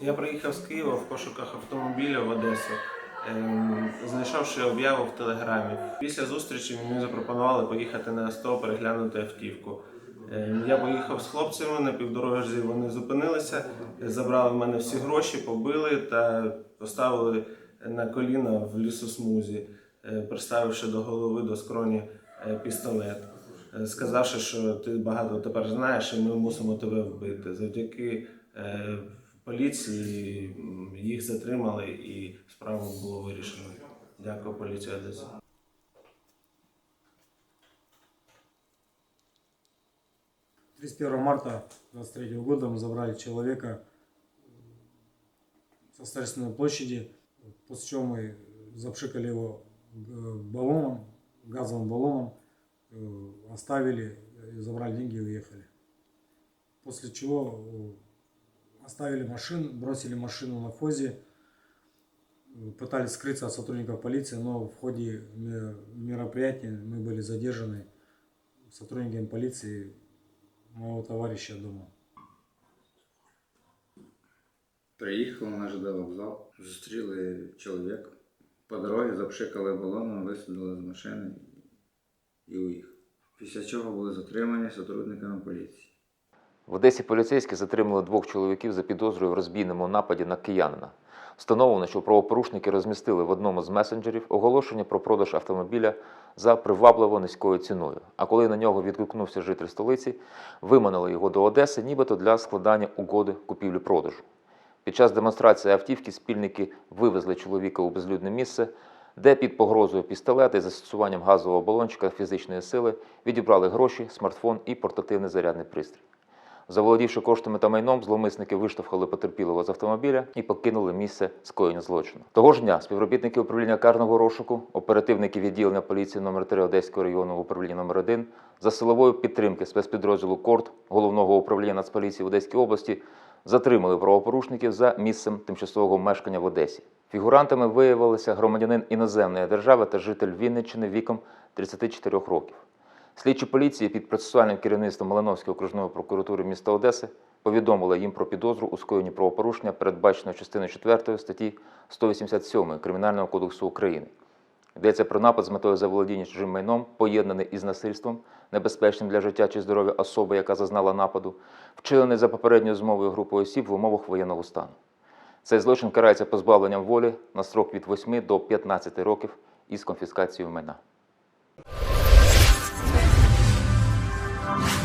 Я приїхав з Києва в пошуках автомобіля в Одесу, ем, знайшовши об'яву в телеграмі. Після зустрічі мені запропонували поїхати на СТО переглянути автівку. Ем, Я поїхав з хлопцями на півдорожі, вони зупинилися, забрали в мене всі гроші, побили та поставили на коліна в лісосмузі, е, приставивши до голови до скроні е, пістолет, е, сказавши, що ти багато тепер знаєш, і ми мусимо тебе вбити. Завдяки поліції м, їх затримали і справу було вирішено. Дякую, поліція Одеси. — 31 марта 23 года мы забрали человека со Старостиной площади, после чего мы запшикали его г- баллоном, газовым баллоном, э, оставили, э, забрали деньги и уехали. После чего э, оставили машину, бросили машину на фозе, э, пытались скрыться от сотрудников полиции, но в ходе ме- мероприятия мы были задержаны сотрудниками полиции моего товарища дома. Приїхали на ЖД вокзал, зустріли чоловіка. По дорозі запшикали балоном, висадили з машини і уїхали. Після чого були затримані сотрудниками поліції. В Одесі поліцейські затримали двох чоловіків за підозрою в розбійному нападі на киянина. Встановлено, що правопорушники розмістили в одному з месенджерів оголошення про продаж автомобіля за привабливо низькою ціною. А коли на нього відгукнувся житель столиці, виманили його до Одеси, нібито для складання угоди купівлі-продажу. Під час демонстрації автівки спільники вивезли чоловіка у безлюдне місце, де під погрозою пістолета і застосуванням газового балончика фізичної сили відібрали гроші, смартфон і портативний зарядний пристрій. Заволодівши коштами та майном, зловмисники виштовхали потерпілого з автомобіля і покинули місце скоєння злочину. Того ж дня співробітники управління карного розшуку, оперативники відділення поліції номер 3 Одеського районного управління номер 1 за силової підтримки спецпідрозділу КОРТ головного управління Нацполіції в Одеській області затримали правопорушників за місцем тимчасового мешкання в Одесі. Фігурантами виявилися громадянин іноземної держави та житель Вінниччини віком 34 років. Слідчі поліції під процесуальним керівництвом Малиновської окружної прокуратури міста Одеси повідомили їм про підозру у скоєнні правопорушення, передбаченого частиною 4 статті 187 Кримінального кодексу України. Йдеться про напад з метою заволодіння чужим майном, поєднаний із насильством, небезпечним для життя чи здоров'я особи, яка зазнала нападу, вчинений за попередньою змовою групою осіб в умовах воєнного стану. Цей злочин карається позбавленням волі на строк від 8 до 15 років із конфіскацією майна.